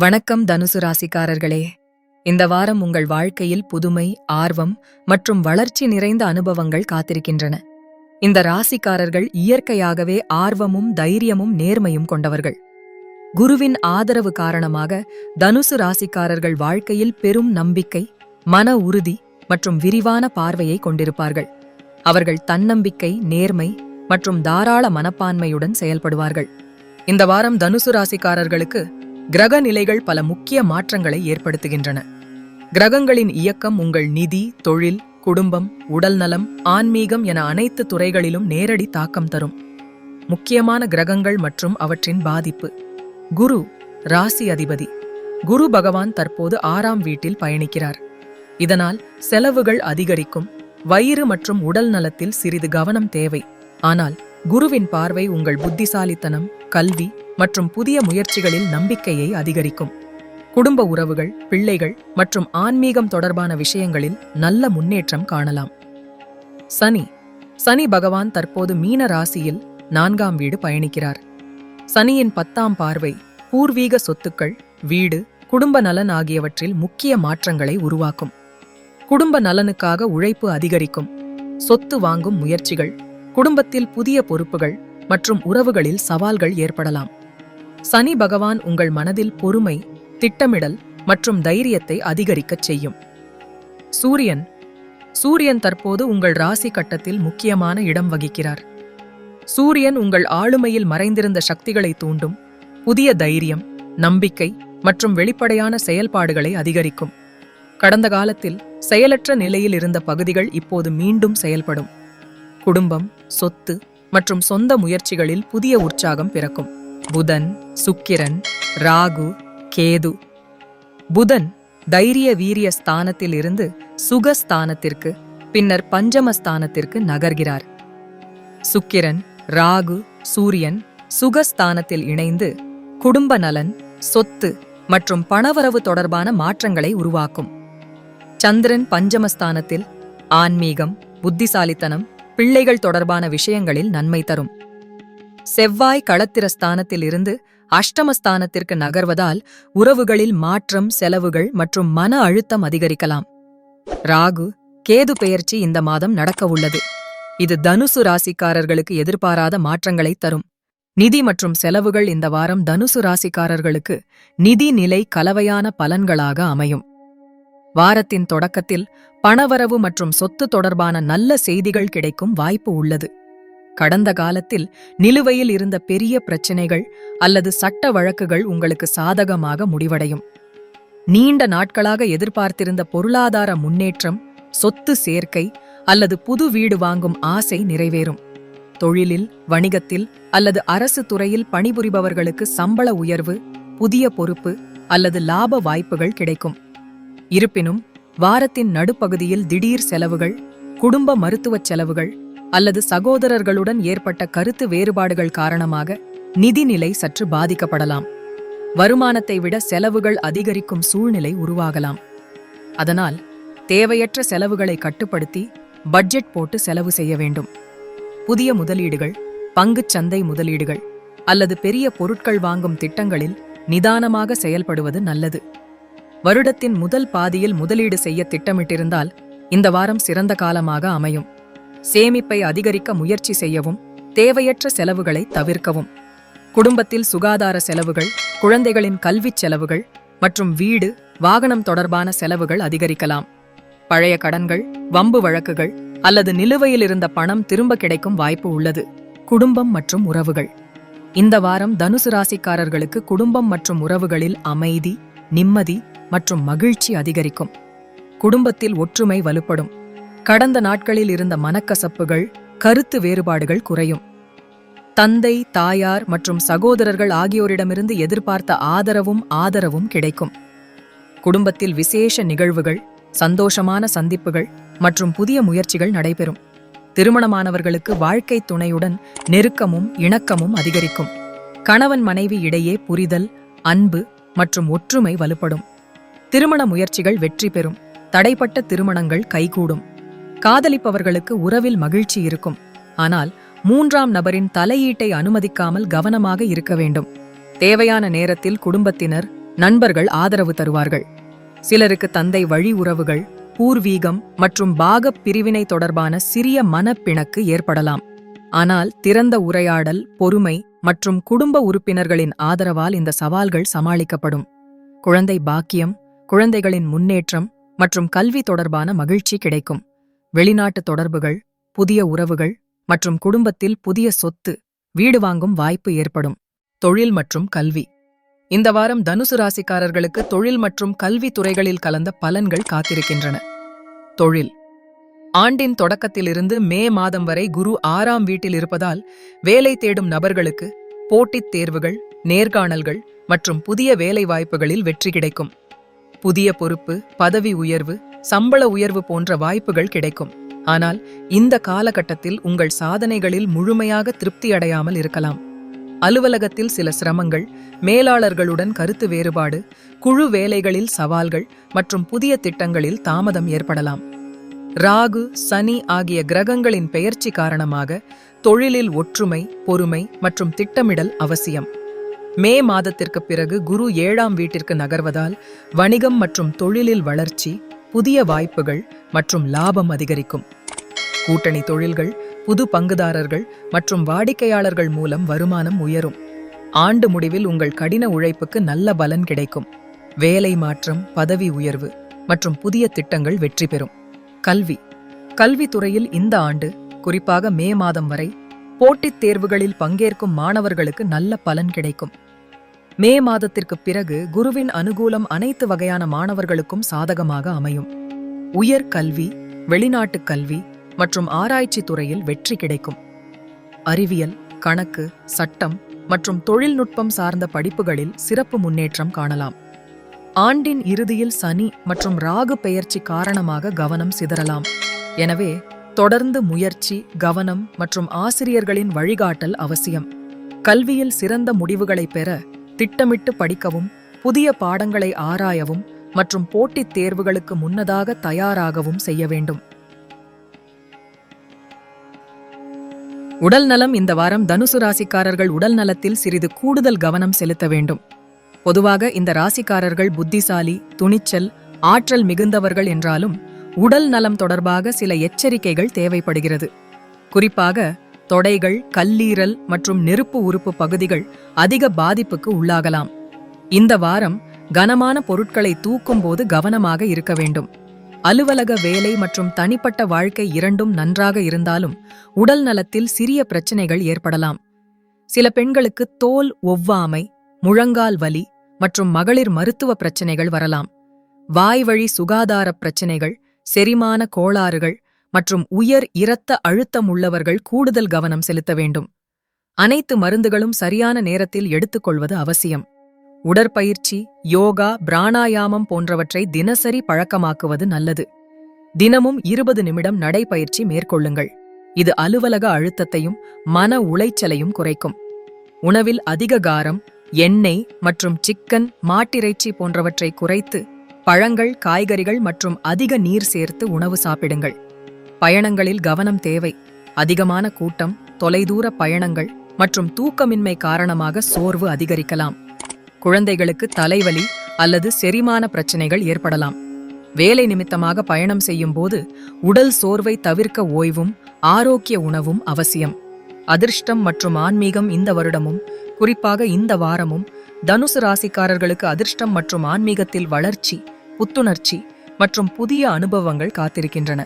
வணக்கம் தனுசு ராசிக்காரர்களே. இந்த வாரம் உங்கள் வாழ்க்கையில் புதுமை ஆர்வம் மற்றும் வளர்ச்சி நிறைந்த அனுபவங்கள் காத்திருக்கின்றன. இந்த ராசிக்காரர்கள் இயற்கையாகவே ஆர்வமும் தைரியமும் நேர்மையும் கொண்டவர்கள். குருவின் ஆதரவு காரணமாக தனுசு ராசிக்காரர்கள் வாழ்க்கையில் பெரும் நம்பிக்கை மன உறுதி மற்றும் விரிவான பார்வையை கொண்டிருப்பார்கள். அவர்கள் தன்னம்பிக்கை நேர்மை மற்றும் தாராள மனப்பான்மையுடன் செயல்படுவார்கள். இந்த வாரம் தனுசு ராசிக்காரர்களுக்கு கிரக நிலைகள் பல முக்கிய மாற்றங்களை ஏற்படுத்துகின்றன. கிரகங்களின் இயக்கம் உங்கள் நிதி தொழில் குடும்பம் உடல் நலம் ஆன்மீகம் என அனைத்து துறைகளிலும் நேரடி தாக்கம் தரும். முக்கியமான கிரகங்கள் மற்றும் அவற்றின் பாதிப்பு. குரு ராசி அதிபதி. குரு பகவான் தற்போது ஆறாம் வீட்டில் பயணிக்கிறார். இதனால் செலவுகள் அதிகரிக்கும். வயிறு மற்றும் உடல் நலத்தில் சிறிது கவனம் தேவை. ஆனால் குருவின் பார்வை உங்கள் புத்திசாலித்தனம் கல்வி மற்றும் புதிய முயற்சிகளில் நம்பிக்கையை அதிகரிக்கும். குடும்ப உறவுகள் பிள்ளைகள் மற்றும் ஆன்மீகம் தொடர்பான விஷயங்களில் நல்ல முன்னேற்றம் காணலாம். சனி. சனி பகவான் தற்போது மீன ராசியில் நான்காம் வீடு பயணிக்கிறார். சனியின் பத்தாம் பார்வை பூர்வீக சொத்துக்கள் வீடு குடும்ப நலன் ஆகியவற்றில் முக்கிய மாற்றங்களை உருவாக்கும். குடும்ப நலனுக்காக உழைப்பு அதிகரிக்கும். சொத்து வாங்கும் முயற்சிகள் குடும்பத்தில் புதிய பொறுப்புகள் மற்றும் உறவுகளில் சவால்கள் ஏற்படலாம். சனி பகவான் உங்கள் மனதில் பொறுமை திட்டமிடல் மற்றும் தைரியத்தை அதிகரிக்கச் செய்யும். சூரியன். சூரியன் தற்போது உங்கள் ராசி கட்டத்தில் முக்கியமான இடம் வகிக்கிறார். சூரியன் உங்கள் ஆளுமையில் மறைந்திருந்த சக்திகளை தூண்டும். புதிய தைரியம் நம்பிக்கை மற்றும் வெளிப்படையான செயல்பாடுகளை அதிகரிக்கும். கடந்த காலத்தில் செயலற்ற நிலையில் இருந்த பகுதிகள் இப்போது மீண்டும் செயல்படும். குடும்பம். சொத்து மற்றும் சொந்த முயற்சிகளில் புதிய உற்சாகம் பிறக்கும். புதன் சுக்கிரன் ராகு கேது. புதன் தைரிய வீரிய ஸ்தானத்தில் இருந்து சுகஸ்தானத்திற்கு பின்னர் பஞ்சம ஸ்தானத்திற்கு நகர்கிறார். சுக்கிரன் ராகு சூரியன் சுகஸ்தானத்தில் இணைந்து குடும்ப நலன் சொத்து மற்றும் பணவரவு தொடர்பான மாற்றங்களை உருவாக்கும். சந்திரன் பஞ்சமஸ்தானத்தில் ஆன்மீகம் புத்திசாலித்தனம் பிள்ளைகள் தொடர்பான விஷயங்களில் நன்மை தரும். செவ்வாய் களத்திரஸ்தானத்திலிருந்து அஷ்டமஸ்தானத்திற்கு நகர்வதால் உறவுகளில் மாற்றம் செலவுகள் மற்றும் மன அழுத்தம் அதிகரிக்கலாம். ராகு கேது பெயர்ச்சி இந்த மாதம் நடக்க உள்ளது. இது தனுசு ராசிக்காரர்களுக்கு எதிர்பாராத மாற்றங்களை தரும். நிதி மற்றும் செலவுகள் இந்த வாரம் தனுசு ராசிக்காரர்களுக்கு நிதி நிலை கலவையான பலன்களாக அமையும். வாரத்தின் தொடக்கத்தில் பணவரவு மற்றும் சொத்து தொடர்பான நல்ல செய்திகள் கிடைக்கும் வாய்ப்பு உள்ளது. கடந்த காலத்தில் நிலுவையில் இருந்த பெரிய பிரச்சினைகள் அல்லது சட்ட வழக்குகள் உங்களுக்கு சாதகமாக முடிவடையும். நீண்ட நாட்களாக எதிர்பார்த்திருந்த பொருளாதார முன்னேற்றம் சொத்து சேர்க்கை அல்லது புது வீடு வாங்கும் ஆசை நிறைவேறும். தொழிலில் வணிகத்தில் அல்லது அரசு துறையில் பணிபுரிபவர்களுக்கு சம்பள உயர்வு புதிய பொறுப்பு அல்லது லாப வாய்ப்புகள் கிடைக்கும். இருப்பினும் வாரத்தின் நடுப்பகுதியில் திடீர் செலவுகள் குடும்ப மருத்துவச் செலவுகள் அல்லது சகோதரர்களுடன் ஏற்பட்ட கருத்து வேறுபாடுகள் காரணமாக நிதிநிலை சற்று பாதிக்கப்படலாம். வருமானத்தை விட செலவுகள் அதிகரிக்கும் சூழ்நிலை உருவாகலாம். அதனால் தேவையற்ற செலவுகளை கட்டுப்படுத்தி பட்ஜெட் போட்டு செலவு செய்ய வேண்டும். புதிய முதலீடுகள் பங்குச் சந்தை முதலீடுகள் அல்லது பெரிய பொருட்கள் வாங்கும் திட்டங்களில் நிதானமாக செயல்படுவது நல்லது. வருடத்தின் முதல் பாதியில் முதலீடு செய்ய திட்டமிட்டிருந்தால் இந்த வாரம் சிறந்த காலமாக அமையும். சேமிப்பை அதிகரிக்க முயற்சி செய்யவும் தேவையற்ற செலவுகளை தவிர்க்கவும். குடும்பத்தில் சுகாதார செலவுகள் குழந்தைகளின் கல்விச் செலவுகள் மற்றும் வீடு வாகனம் தொடர்பான செலவுகள் அதிகரிக்கலாம். பழைய கடன்கள் வம்பு வழக்குகள் அல்லது நிலுவையில் இருந்த பணம் திரும்ப கிடைக்கும் வாய்ப்பு உள்ளது. குடும்பம் மற்றும் உறவுகள். இந்த வாரம் தனுசு ராசிக்காரர்களுக்கு குடும்பம் மற்றும் உறவுகளில் அமைதி நிம்மதி மற்றும் மகிழ்ச்சி அதிகரிக்கும். குடும்பத்தில் ஒற்றுமை வலுப்படும். கடந்த நாட்களில் இருந்த மனக்கசப்புகள் கருத்து வேறுபாடுகள் குறையும். தந்தை தாயார் மற்றும் சகோதரர்கள் ஆகியோரிடமிருந்து எதிர்பார்த்த ஆதரவும் ஆதரவும் கிடைக்கும். குடும்பத்தில் விசேஷ நிகழ்வுகள் சந்தோஷமான சந்திப்புகள் மற்றும் புதிய முயற்சிகள் நடைபெறும். திருமணமானவர்களுக்கு வாழ்க்கை துணையுடன் நெருக்கமும் இணக்கமும் அதிகரிக்கும். கணவன் மனைவி இடையே புரிதல் அன்பு மற்றும் ஒற்றுமை வலுப்படும். திருமண முயற்சிகள் வெற்றி பெறும். தடைப்பட்ட திருமணங்கள் கைகூடும். காதலிப்பவர்களுக்கு உறவில் மகிழ்ச்சி இருக்கும். ஆனால் மூன்றாம் நபரின் தலையீட்டை அனுமதிக்காமல் கவனமாக இருக்க வேண்டும். தேவையான நேரத்தில் குடும்பத்தினர் நண்பர்கள் ஆதரவு தருவார்கள். சிலருக்கு தந்தை வழி உறவுகள் பூர்வீகம் மற்றும் பாகப் பிரிவினை தொடர்பான சிறிய மனப்பிணக்கு ஏற்படலாம். ஆனால் திறந்த உரையாடல் பொறுமை மற்றும் குடும்ப உறுப்பினர்களின் ஆதரவால் இந்த சவால்கள் சமாளிக்கப்படும். குழந்தை பாக்கியம் குழந்தைகளின் முன்னேற்றம் மற்றும் கல்வி தொடர்பான மகிழ்ச்சி கிடைக்கும். வெளிநாட்டு தொடர்புகள் புதிய உறவுகள் மற்றும் குடும்பத்தில் புதிய சொத்து வீடு வாங்கும் வாய்ப்பு ஏற்படும். தொழில் மற்றும் கல்வி. இந்த வாரம் தனுசு ராசிக்காரர்களுக்கு தொழில் மற்றும் கல்வி துறைகளில் கலந்த பலன்கள் காத்திருக்கின்றன. தொழில். ஆண்டின் தொடக்கத்திலிருந்து மே மாதம் வரை குரு ஆறாம் வீட்டில் இருப்பதால் வேலை தேடும் நபர்களுக்கு போட்டித் தேர்வுகள் நேர்காணல்கள் மற்றும் புதிய வேலை வாய்ப்புகளில் வெற்றி கிடைக்கும். புதிய பொறுப்பு பதவி உயர்வு சம்பள உயர்வு போன்ற வாய்ப்புகள் கிடைக்கும். ஆனால் இந்த காலகட்டத்தில் உங்கள் சாதனைகளில் முழுமையாக திருப்தி அடையாமல் இருக்கலாம். அலுவலகத்தில் சில சிரமங்கள் மேலாளர்களுடன் கருத்து வேறுபாடு குழு வேலைகளில் சவால்கள் மற்றும் புதிய திட்டங்களில் தாமதம் ஏற்படலாம். ராகு சனி ஆகிய கிரகங்களின் பெயர்ச்சி காரணமாக தொழிலில் ஒற்றுமை பொறுமை மற்றும் திட்டமிடல் அவசியம். மே மாதத்திற்கு பிறகு குரு ஏழாம் வீட்டிற்கு நகர்வதால் வணிகம் மற்றும் தொழிலில் வளர்ச்சி புதிய வாய்ப்புகள் மற்றும் லாபம் அதிகரிக்கும். கூட்டணி தொழில்கள் புது பங்குதாரர்கள் மற்றும் வாடிக்கையாளர்கள் மூலம் வருமானம் உயரும். ஆண்டு முடிவில் உங்கள் கடின உழைப்புக்கு நல்ல பலன் கிடைக்கும். வேலை மாற்றம் பதவி உயர்வு மற்றும் புதிய திட்டங்கள் வெற்றி பெறும். கல்வி. கல்வித்துறையில் இந்த ஆண்டு குறிப்பாக மே மாதம் வரை போட்டித் தேர்வுகளில் பங்கேற்கும் மாணவர்களுக்கு நல்ல பலன் கிடைக்கும். மே மாதத்திற்கு பிறகு குருவின் அனுகூலம் அனைத்து வகையான மாணவர்களுக்கும் சாதகமாக அமையும். உயர் கல்வி வெளிநாட்டுக் கல்வி மற்றும் ஆராய்ச்சி துறையில் வெற்றி கிடைக்கும். அறிவியல் கணக்கு சட்டம் மற்றும் தொழில்நுட்பம் சார்ந்த படிப்புகளில் சிறப்பு முன்னேற்றம் காணலாம். ஆண்டின் இறுதியில் சனி மற்றும் ராகு பெயர்ச்சி காரணமாக கவனம் சிதறலாம். எனவே தொடர்ந்து முயற்சி கவனம் மற்றும் ஆசிரியர்களின் வழிகாட்டல் அவசியம். கல்வியில் சிறந்த முடிவுகளை பெற திட்டமிட்டு படிக்கவும் புதிய பாடங்களை ஆராயவும் மற்றும் போட்டித் தேர்வுகளுக்கு முன்னதாக தயாராகவும் செய்ய வேண்டும். உடல் நலம் இந்த வாரம் தனுசு ராசிக்காரர்கள் உடல் நலத்தில் சிறிது கூடுதல் கவனம் செலுத்த வேண்டும். பொதுவாக இந்த ராசிக்காரர்கள் புத்திசாலி துணிச்சல் ஆற்றல் மிகுந்தவர்கள் என்றாலும் உடல் நலம் தொடர்பாக சில எச்சரிக்கைகள் தேவைப்படுகிறது. குறிப்பாக தொடைகள் கல்லீரல் மற்றும் நெருப்பு உறுப்பு பகுதிகள் அதிக பாதிப்புக்கு உள்ளாகலாம். இந்த வாரம் கனமான பொருட்களை தூக்கும்போது கவனமாக இருக்க வேண்டும். அலுவலக வேலை மற்றும் தனிப்பட்ட வாழ்க்கை இரண்டும் நன்றாக இருந்தாலும் உடல் நலத்தில் சிறிய பிரச்சனைகள் ஏற்படலாம். சில பெண்களுக்கு தோல் ஒவ்வாமை முழங்கால் வலி மற்றும் மகளிர் மருத்துவ பிரச்சனைகள் வரலாம். வாய்வழி சுகாதார பிரச்சனைகள் செரிமான கோளாறுகள் மற்றும் உயர் இரத்த அழுத்தம் உள்ளவர்கள் கூடுதல் கவனம் செலுத்த வேண்டும். அனைத்து மருந்துகளும் சரியான நேரத்தில் எடுத்துக்கொள்வது அவசியம். உடற்பயிற்சி யோகா பிராணாயாமம் போன்றவற்றை தினசரி பழக்கமாக்குவது நல்லது. தினமும் இருபது நிமிடம் நடைபயிற்சி மேற்கொள்ளுங்கள். இது அலுவலக அழுத்தத்தையும் மன உளைச்சலையும் குறைக்கும். உணவில் அதிக காரம் எண்ணெய் மற்றும் சிக்கன் மாட்டிறைச்சி போன்றவற்றை குறைத்து பழங்கள் காய்கறிகள் மற்றும் அதிக நீர் சேர்த்து உணவு சாப்பிடுங்கள். பயணங்களில் கவனம் தேவை. அதிகமான கூட்டம் தொலைதூர பயணங்கள் மற்றும் தூக்கமின்மை காரணமாக சோர்வு அதிகரிக்கலாம். குழந்தைகளுக்கு தலைவலி அல்லது செரிமான பிரச்சனைகள் ஏற்படலாம். வேலை நிமித்தமாக பயணம் செய்யும் போது உடல் சோர்வை தவிர்க்க ஓய்வும் ஆரோக்கிய உணவும் அவசியம். அதிர்ஷ்டம் மற்றும் ஆன்மீகம் இந்த வருடமும் குறிப்பாக இந்த வாரமும் தனுசு ராசிக்காரர்களுக்கு அதிர்ஷ்டம் மற்றும் ஆன்மீகத்தில் வளர்ச்சி புத்துணர்ச்சி மற்றும் புதிய அனுபவங்கள் காத்திருக்கின்றன.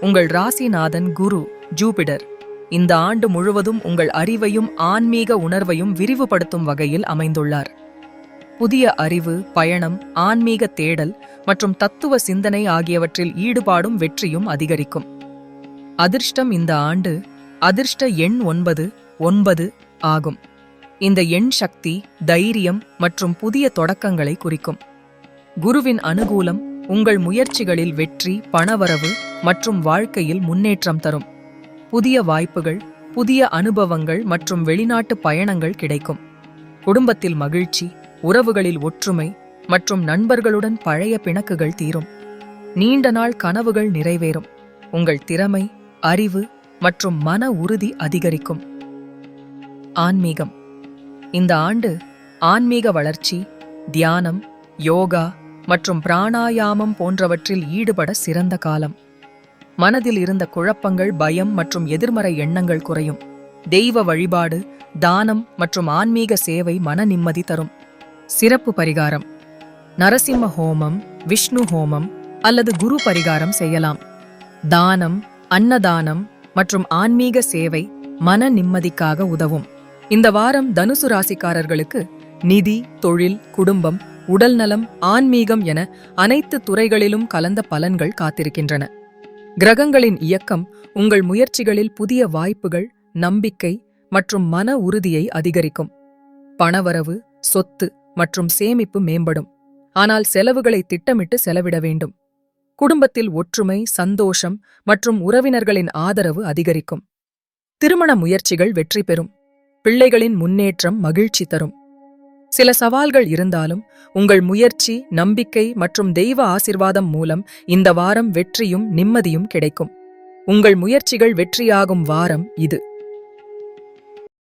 உங்கள் ராசிநாதன் குரு ஜூபிடர் இந்த ஆண்டு முழுவதும் உங்கள் அறிவையும் ஆன்மீக உணர்வையும் விரிவுபடுத்தும் வகையில் அமைந்துள்ளார். புதிய அறிவு பயணம் ஆன்மீக தேடல் மற்றும் தத்துவ சிந்தனை ஆகியவற்றில் ஈடுபாடும் வெற்றியும் அதிகரிக்கும். அதிர்ஷ்டம் இந்த ஆண்டு அதிர்ஷ்ட எண் ஒன்பது ஒன்பது ஆகும். இந்த எண் சக்தி தைரியம் மற்றும் புதிய தொடக்கங்களை குறிக்கும். குருவின் அனுகூலம் உங்கள் முயற்சிகளில் வெற்றி பணவரவு மற்றும் வாழ்க்கையில் முன்னேற்றம் தரும். புதிய வாய்ப்புகள் புதிய அனுபவங்கள் மற்றும் வெளிநாட்டு பயணங்கள் கிடைக்கும். குடும்பத்தில் மகிழ்ச்சி உறவுகளில் ஒற்றுமை மற்றும் நண்பர்களுடன் பழைய பிணக்குகள் தீரும். நீண்ட நாள் கனவுகள் நிறைவேறும். உங்கள் திறமை அறிவு மற்றும் மன உறுதி அதிகரிக்கும். ஆன்மீகம். இந்த ஆண்டு ஆன்மீக வளர்ச்சி தியானம் யோகா மற்றும் பிராணாயாமம் போன்றவற்றில் ஈடுபட சிறந்த காலம். மனதில் இருந்த குழப்பங்கள் பயம் மற்றும் எதிர்மறை எண்ணங்கள் குறையும். தெய்வ வழிபாடு தானம் மற்றும் ஆன்மீக சேவை மன நிம்மதி தரும். சிறப்பு பரிகாரம். நரசிம்ம ஹோமம் விஷ்ணு ஹோமம் அல்லது குரு பரிகாரம் செய்யலாம். தானம் அன்னதானம் மற்றும் ஆன்மீக சேவை மன நிம்மதிக்காக உதவும். இந்த வாரம் தனுசு ராசிக்காரர்களுக்கு நிதி தொழில் குடும்பம் உடல்நலம் ஆன்மீகம் என அனைத்து துறைகளிலும் கலந்த பலன்கள் காத்திருக்கின்றன. கிரகங்களின் இயக்கம் உங்கள் முயற்சிகளில் புதிய வாய்ப்புகள் நம்பிக்கை மற்றும் மன உறுதியை அதிகரிக்கும். பணவரவு சொத்து மற்றும் சேமிப்பு மேம்படும். ஆனால் செலவுகளை திட்டமிட்டு செலவிட வேண்டும். குடும்பத்தில் ஒற்றுமை சந்தோஷம் மற்றும் உறவினர்களின் ஆதரவு அதிகரிக்கும். திருமண முயற்சிகள் வெற்றி பெறும். பிள்ளைகளின் முன்னேற்றம் மகிழ்ச்சி தரும். சில சவால்கள் இருந்தாலும் உங்கள் முயற்சி நம்பிக்கை மற்றும் தெய்வ ஆசிர்வாதம் மூலம் இந்த வாரம் வெற்றியும் நிம்மதியும் கிடைக்கும். உங்கள் முயற்சிகள் வெற்றியாகும் வாரம் இது.